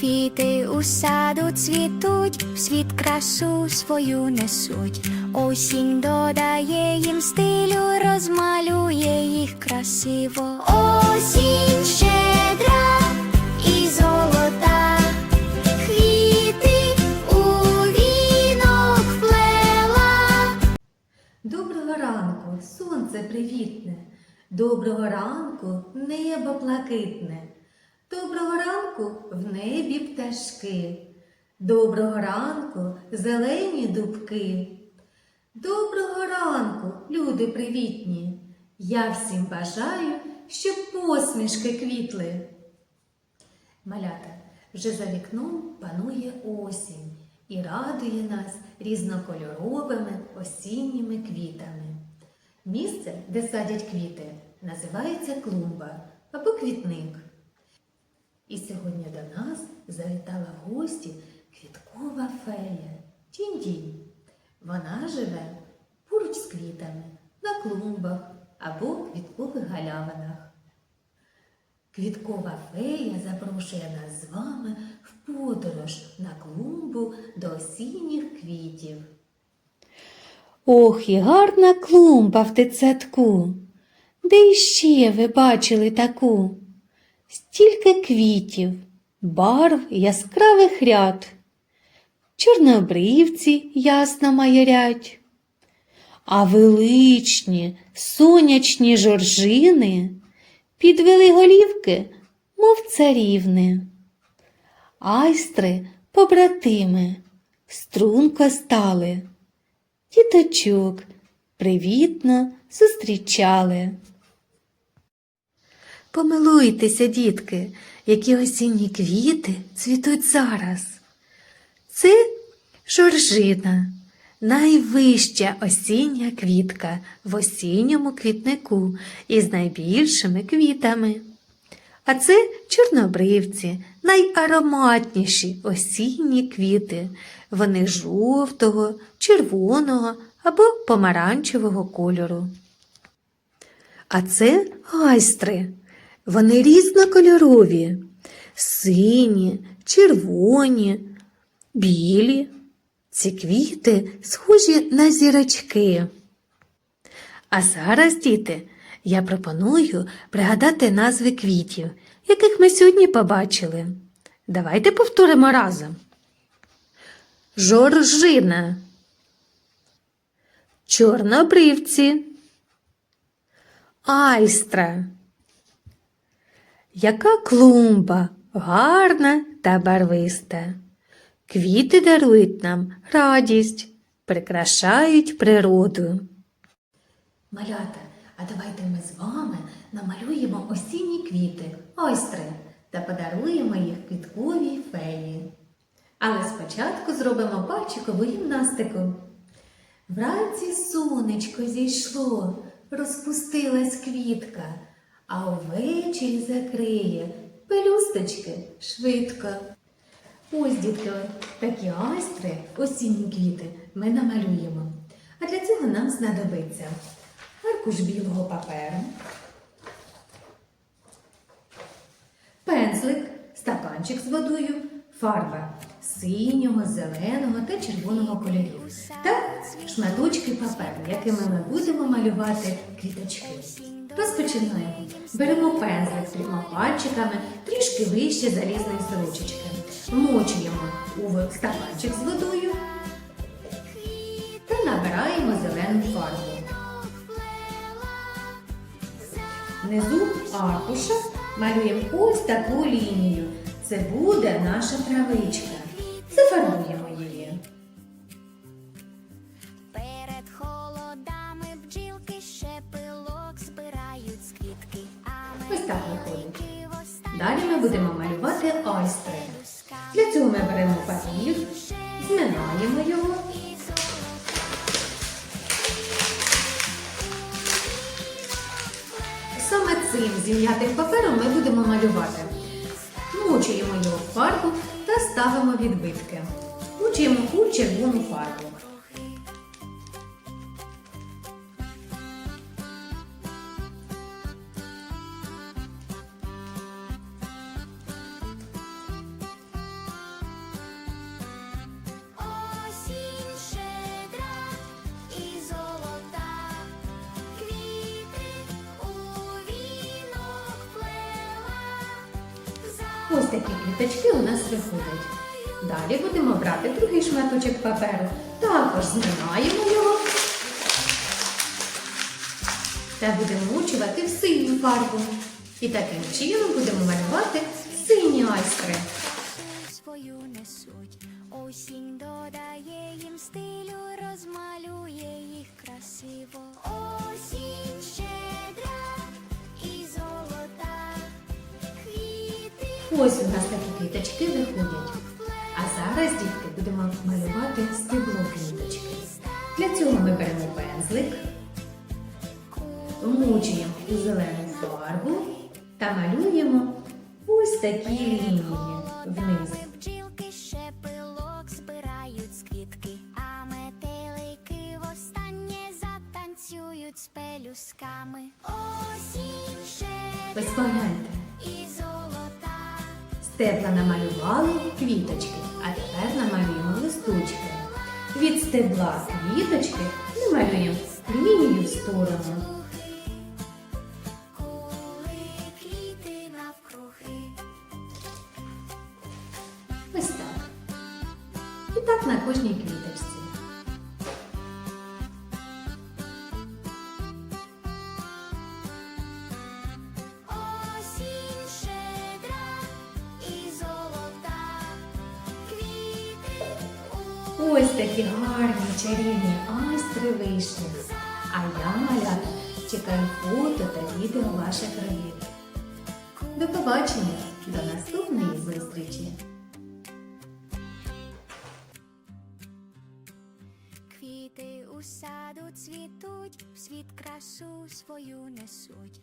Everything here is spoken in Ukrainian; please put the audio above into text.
квіти у саду цвітуть, в світ красу свою несуть. Осінь додає їм стилю, розмалює їх красиво. Осінь щедра і золота, квіти у вінок вплела. Доброго ранку, сонце привітне. Доброго ранку, небо блакитне. Доброго ранку в небі пташки. Доброго ранку, зелені дубки. Доброго ранку, люди привітні. Я всім бажаю, щоб посмішки квітли. Малята, вже за вікном панує осінь і радує нас різнокольоровими осінніми квітами. Місце, де садять квіти, називається клумба або квітник. І сьогодні до нас завітала в гості квіткова фея Тінь-Тінь. Вона живе поруч з квітами на клумбах або квіткових галявинах. Квіткова фея запрошує нас з вами в подорож на клумбу до осінніх квітів. Ох, і гарна клумба в дитсадку. Де іще ви бачили таку? Стільки квітів, барв яскравих ряд. Чорнобривці ясно майорять, а величні сонячні жоржини підвели голівки, мов царівни. Айстри, побратими, струнко стали діточок привітно зустрічали. Помилуйтеся, дітки, які осінні квіти цвітуть зараз. Це жоржина, найвища осіння квітка в осінньому квітнику із найбільшими квітами. А це чорнобривці, найароматніші осінні квіти. Вони жовтого, червоного або помаранчевого кольору. А це гайстри. Вони різнокольорові, сині, червоні, білі. Ці квіти схожі на зірочки. А зараз, діти, я пропоную пригадати назви квітів, яких ми сьогодні побачили. Давайте повторимо разом. Жоржина, чорнобривці, айстра. Яка клумба гарна та барвиста. Квіти дарують нам радість, прикрашають природу. Малята, а давайте ми з вами намалюємо осінні квіти, ойстри, та подаруємо їх квітковій феї. Але спочатку зробимо пальчикову гімнастику. Вранці сонечко зійшло, розпустилась квітка, а увечері закриє пелюсточки швидко. Ось, дітки, такі айстри, осінні квіти ми намалюємо. А для цього нам знадобиться аркуш білого паперу, пензлик, стаканчик з водою, фарба синього, зеленого та червоного кольорів та шматочки паперу, якими ми будемо малювати квіточки. Розпочинаємо. Беремо пензлик трьома пальчиками трішки вище залізної сорочечки. Вмочуємо у стаканчик з водою та набираємо зелену фарбу. Внизу аркуша малюємо ось таку лінію. Це буде наша травичка. Зафарбуємо будемо малювати айстри. Для цього ми беремо папір, зминаємо його. Саме цим зім'ятим папером ми будемо малювати. Мочуємо його в фарбу та ставимо відбитки. Мочуємо у червону фарбу. Ось такі квіточки у нас виходять. Далі будемо брати другий шматочок паперу. Також зминаємо його та будемо мучувати в синю фарбу. І таким чином будемо малювати сині айстри. свою несуть. Осінь додає їм стилю, Ось у нас такі квіточки виходять. А зараз, дітки, будемо малювати стебло квіточки. Для цього ми беремо пензлик, вмучуємо у зелену фарбу та малюємо ось такі лінії вниз. бджілки ще стебла намалювали квіточки, а тепер намалюємо листочки. Від стебла квіточки намалюємо лінію в сторону. Ось так. І так на кожній квіточці. Ось такі гарні чарівні айстри вийшли. А я, малята, чекаю фото та відео ваших робіт. До побачення, до наступної зустрічі! Квіти у саду цвітуть, світ красу свою несуть.